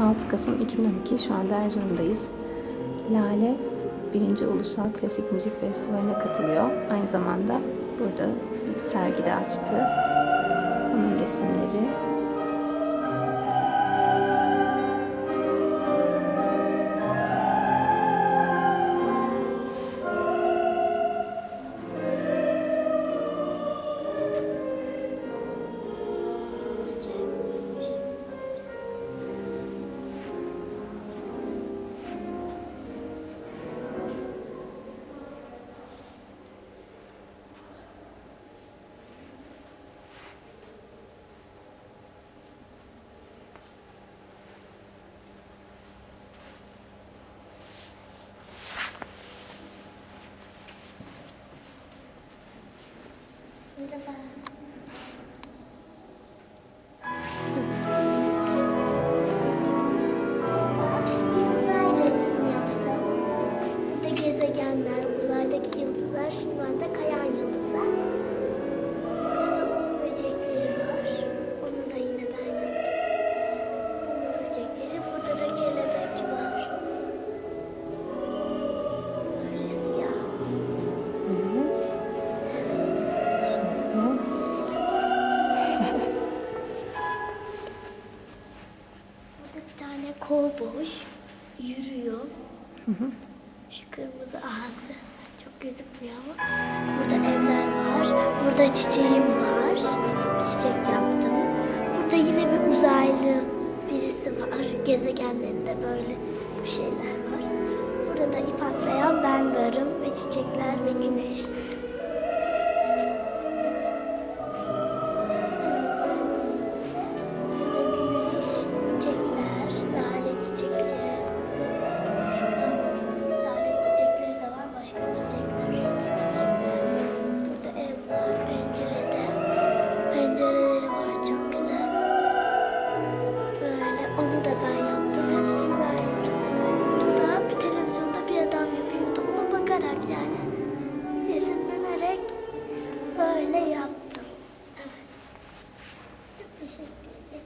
6 Kasım 2012 şu anda Erzurum'dayız. Lale 1. Ulusal Klasik Müzik Festivali'ne katılıyor. Aynı zamanda burada sergide açtı. Onun resimleri. Merhaba. Bir Burada bir tane kovboy yürüyor. Şu kırmızı ağası çok gözükmüyor ama. Burada evler var. Burada çiçeğim var. Çiçek yaptım. Burada yine bir uzaylı birisi var. Gezegenlerinde böyle bir şeyler var. Burada da ip atlayan ben varım ve çiçekler ve güneş. Teşekkür ederim.